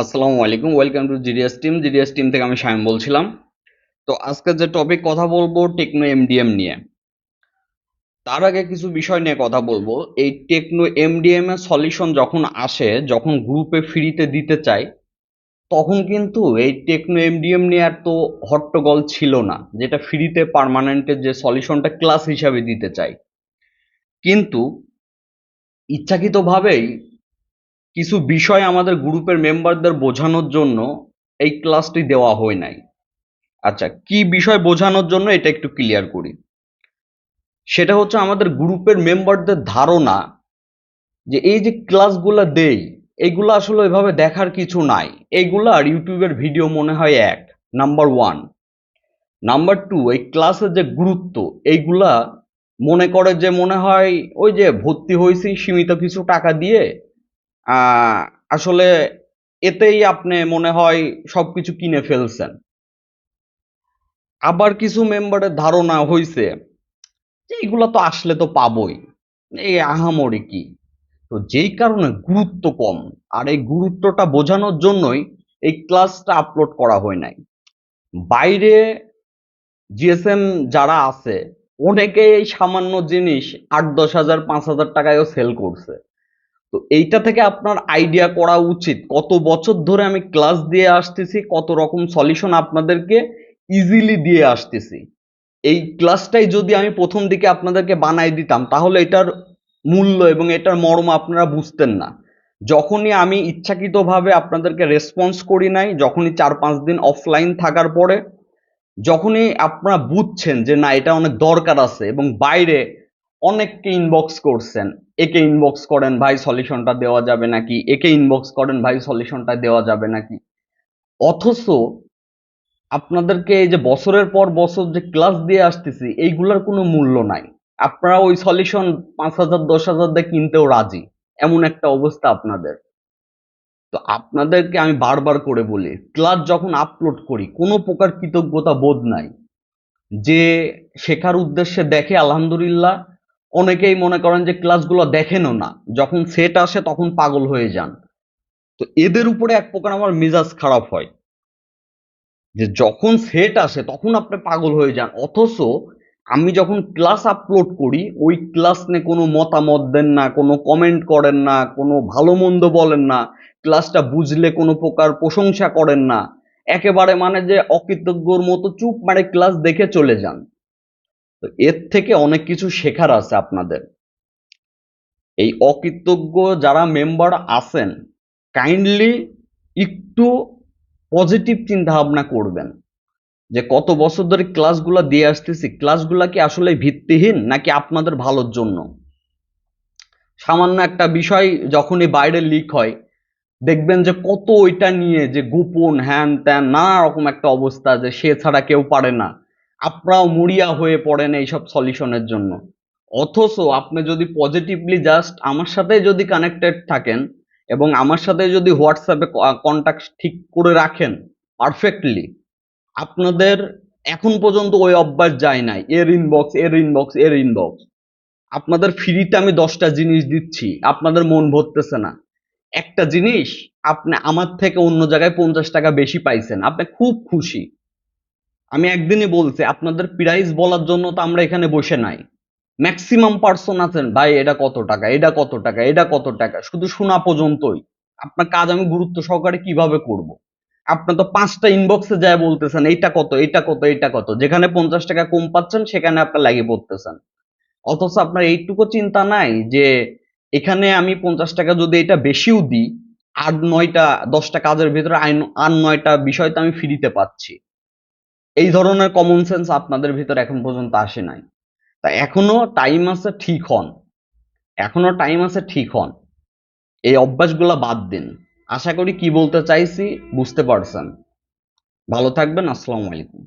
আসসালামু আলাইকুম welcome to GDS team GDS team থেকে আমি শায়ন বলছিলাম। তো আজকে যে টপিক কথা বলব, টেকনো এমডিএম নিয়ে। তার আগে কিছু বিষয় নিয়ে কথা বলব। এই টেকনো এমডিএম এর সলিউশন যখন আসে, যখন গ্রুপে ফ্রিতে দিতে চাই তখন কিন্তু এই টেকনো এমডিএম নিয়ে আর তো হট্টগোল ছিল না, যেটা ফ্রিতে পার্মানেন্টের যে সলিউশনটা ক্লাস হিসাবে দিতে চাই কিন্তু ইচ্ছাকৃতভাবেই কিছু বিষয় আমাদের গ্রুপের মেম্বারদের বোঝানোর জন্য এই ক্লাসটি দেওয়া হয় নাই। আচ্ছা কি বিষয় বোঝানোর জন্য এটা একটু ক্লিয়ার করি। সেটা হচ্ছে আমাদের গ্রুপের মেম্বারদের ধারণা যে এই যে ক্লাসগুলো দেই এইগুলো আসলে এভাবে দেখার কিছু নাই। এইগুলো আর ইউটিউবের ভিডিও মনে হয় এক। নাম্বার ওয়ান নাম্বার টু এই ক্লাসের যে গুরুত্ব, এইগুলা মনে করে যে মনে হয় ওই যে ভর্তি হয়েছি, সীমিত কিছু টাকা দিয়ে আসলে এতেই আপনি মনে হয় সবকিছু কিনে ফেলছেন। আবার কিছু মেম্বারের ধারণা হইছে যে এগুলো তো আসলে তো পাবোই। এই আহামরি কি? তো যেই কারণে গুরুত্ব কম, আর এই গুরুত্বটা বোঝানোর জন্যই এই ক্লাসটা আপলোড করা হয় নাই। বাইরে জিএসএম যারা আছে অনেকে এই সামান্য জিনিস আট, দশ হাজার, পাঁচ হাজার টাকায়ও সেল করছে। তো এইটা থেকে আপনার আইডিয়া করা উচিত। কত বছর ধরে আমি ক্লাস দিয়ে আসতেছি, কত রকম সলিউশন আপনাদেরকে ইজিলি দিয়ে আসতেছি। এই ক্লাসটাই যদি আমি প্রথম দিকে আপনাদেরকে বানাই দিতাম, তাহলে এটার মূল্য এবং এটার মর্ম আপনারা বুঝতেন না। যখনই আমি ইচ্ছাকৃতভাবে আপনাদেরকে রেসপন্স করি নাই, যখনই চার পাঁচ দিন অফলাইন থাকার পরে, যখনই আপনারা বুঝছেন যে না, এটা অনেক দরকার আছে এবং বাইরে অনেককে ইনবক্স করছেন। একে ইনবক্স করেন, ভাই সলিউশনটা দেওয়া যাবে নাকি? একে ইনবক্স করেন, ভাই সলিউশনটা দেওয়া যাবে নাকি? অথচ আপনাদেরকে এই যে বছরের পর বছর যে ক্লাস দিয়ে আসতেছি, এইগুলার কোনো মূল্য নাই। আপনারা ওই সলিউশন পাঁচ হাজার, দশ হাজার দিয়ে কিনতেও রাজি। এমন একটা অবস্থা আপনাদের। তো আপনাদেরকে আমি বারবার করে বলি ক্লাস যখন আপলোড করি, কোনো প্রকার কৃতজ্ঞতা বোধ নাই। যে শেখার উদ্দেশ্যে দেখে, আলহামদুলিল্লাহ অনেকেই মনে করেন যে ক্লাসগুলো দেখেনও না। যখন সেট আসে তখন পাগল হয়ে যান। তো এদের উপরে এক প্রকার আমার মেজাজ খারাপ হয়। যে যখন সেট আসে তখন আপনি পাগল হয়ে যান। অথচ আমি যখন ক্লাস আপলোড করি, ওই ক্লাস নিয়ে কোনো মতামত দেন না, কোনো কমেন্ট করেন না, কোনো ভালো মন্দ বলেন না ক্লাসটা বুঝলে কোনো প্রকার প্রশংসা করেন না, একেবারে মানে যে অকৃতজ্ঞর মতো চুপ মারে ক্লাস দেখে চলে যান। তো এর থেকে অনেক কিছু শেখার আছে আপনাদের। এই অকৃতজ্ঞ যারা মেম্বার আছেন কাইন্ডলি একটু পজিটিভ চিন্তা ভাবনা করবেন। যে কত বছর ধরে ক্লাসগুলো দিয়ে আসতেছি ক্লাসগুলো কি আসলে ভিত্তিহীন নাকি আপনাদের ভালোর জন্য? সামান্য একটা বিষয় যখনই বাইরে লিক হয়, দেখবেন যে কত ওইটা নিয়ে যে গোপন হ্যান ত্যান নানা রকম একটা অবস্থা যে সে ছাড়া কেউ পারে না। আপনারাও মরিয়া হয়ে পড়েন এইসব সলিউশনের জন্য। অথচ আপনি যদি পজিটিভলি জাস্ট আমার সাথে যদি কানেক্টেড থাকেন এবং আমার সাথে যদি হোয়াটসঅ্যাপে কন্ট্যাক্ট ঠিক করে রাখেন পারফেক্টলি আপনাদের এখন পর্যন্ত ওই অভ্যাস যায় নাই। এর ইনবক্স এর ইনবক্স এর ইনবক্স আপনাদের ফ্রিতে আমি দশটা জিনিস দিচ্ছি, আপনাদের মন ভরতেছে না। একটা জিনিস, আপনি আমার থেকে অন্য জায়গায় পঞ্চাশ টাকা বেশি পাইছেন, আপনি খুব খুশি। আমি একদিনই বলছি, আপনাদের প্রাইস বলার জন্য তো আমরা এখানে বসে নাই। ম্যাক্সিমাম পার্সন আছেন, ভাই, এটা কত টাকা? এটা কত টাকা? এটা কত টাকা? শুধু শোনা পর্যন্তই। আপনার কাজ আমি গুরুত্ব সহকারে কীভাবে করব। আপনি তো পাঁচটা ইনবক্সে যায় বলতেছেন, এইটা কত? এটা কত? এটা কত? যেখানে পঞ্চাশ টাকা কম পাচ্ছেন, সেখানে আপনার লাগিয়ে পড়তেছেন। অথচ আপনার এইটুকু চিন্তা নাই যে, এখানে আমি পঞ্চাশ টাকা যদি এটা বেশিও দিই, আট, নয়টা, দশটা কাজের ভিতরে আর নয়টা বিষয় তো আমি ফ্রিতে পাচ্ছি। এই ধরনের কমন সেন্স আপনাদের ভিতর এখন পর্যন্ত আসে নাই। তা এখনও টাইম আছে ঠিক হন। এখনও টাইম আছে ঠিক হন। এই অভ্যাসগুলো বাদ দিন। আশা করি কি বলতে চাইছি বুঝতে পারছেন। ভালো থাকবেন, আসসালামু আলাইকুম।